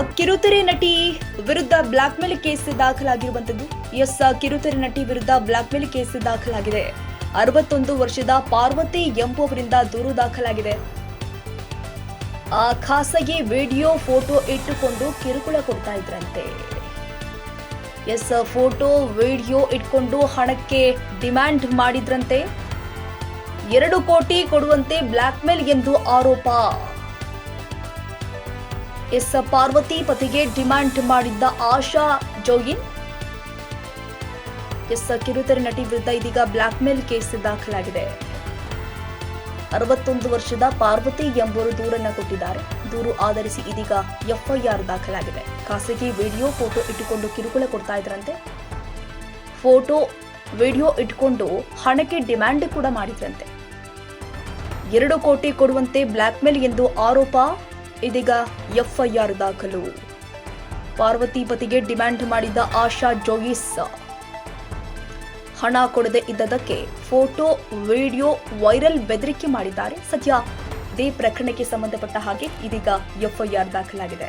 ಕಿರುತೆರೆ ನಟಿ ವಿರುದ್ಧ ಬ್ಲಾಕ್ ಮೇಲ್ ಕೇಸ್ ದಾಖಲಾಗಿರುವಂತದ್ದು ಎಸ್ ಕಿರುತೆರೆ ನಟಿ ವಿರುದ್ಧ ಬ್ಲಾಕ್ ಮೇಲ್ ಕೇಸ್ ದಾಖಲಾಗಿದೆ. ಅರವತ್ತೊಂದು ವರ್ಷದ ಪಾರ್ವತಿ ಎಂಬುವರಿಂದ ದೂರು ದಾಖಲಾಗಿದೆ. ಆ ಖಾಸಗಿ ವಿಡಿಯೋ ಫೋಟೋ ಇಟ್ಟುಕೊಂಡು ಕಿರುಕುಳ ಕೊಡ್ತಾ ಇದ್ರಂತೆ. ಎಸ್, ಫೋಟೋ, ವಿಡಿಯೋ ಇಟ್ಕೊಂಡು ಹಣಕ್ಕೆ ಡಿಮ್ಯಾಂಡ್ ಮಾಡಿದ್ರಂತೆ. ಎರಡು ಕೋಟಿ ಕೊಡುವಂತೆ ಬ್ಲಾಕ್ ಮೇಲ್ ಎಂದು ಆರೋಪ. ಎಸ್ ಪಾರ್ವತಿ ಪತಿಗೆ ಡಿಮ್ಯಾಂಡ್ ಮಾಡಿದ್ದ ಆಶಾ ಜೋಗಿನ್ ಎಸ್ ಕಿರುತೆರೆ ನಟಿ ವಿರುದ್ಧ ಇದೀಗ ಬ್ಲಾಕ್ ಮೇಲ್ ಕೇಸ್ ದಾಖಲಾಗಿದೆ. ಅರವತ್ತೊಂದು ವರ್ಷದ ಪಾರ್ವತಿ ಎಂಬುವರು ದೂರನ್ನ ಕೊಟ್ಟಿದ್ದಾರೆ. ದೂರು ಆಧರಿಸಿ ಇದೀಗ ಎಫ್ಐಆರ್ ದಾಖಲಾಗಿದೆ. ಖಾಸಗಿ ವಿಡಿಯೋ ಫೋಟೋ ಇಟ್ಟುಕೊಂಡು ಕಿರುಕುಳ ಕೊಡ್ತಾ ಇದ್ರಂತೆ. ಫೋಟೋ, ವಿಡಿಯೋ ಇಟ್ಕೊಂಡು ಹಣಕ್ಕೆ ಡಿಮ್ಯಾಂಡ್ ಕೂಡ ಮಾಡಿದ್ರಂತೆ. ಎರಡು ಕೋಟಿ ಕೊಡುವಂತೆ ಬ್ಲಾಕ್ ಮೇಲ್ ಎಂದು ಆರೋಪ ಇದೀಗ ಎಫ್ಐಆರ್ ದಾಖಲು. ಪಾರ್ವತಿ ಪತಿಗೆ ಡಿಮ್ಯಾಂಡ್ ಮಾಡಿದ್ದ ಆಶಾ ಜೋಗಿಸ್. ಹಣ ಕೊಡದೆ ಇದ್ದದಕ್ಕೆ ಫೋಟೋ, ವಿಡಿಯೋ ವೈರಲ್ ಬೆದರಿಕೆ ಮಾಡಿದ್ದಾರೆ. ಸದ್ಯ ಇದೇ ಪ್ರಕರಣಕ್ಕೆ ಸಂಬಂಧಪಟ್ಟ ಹಾಗೆ ಇದೀಗ ಎಫ್ಐಆರ್ ದಾಖಲಾಗಿದೆ.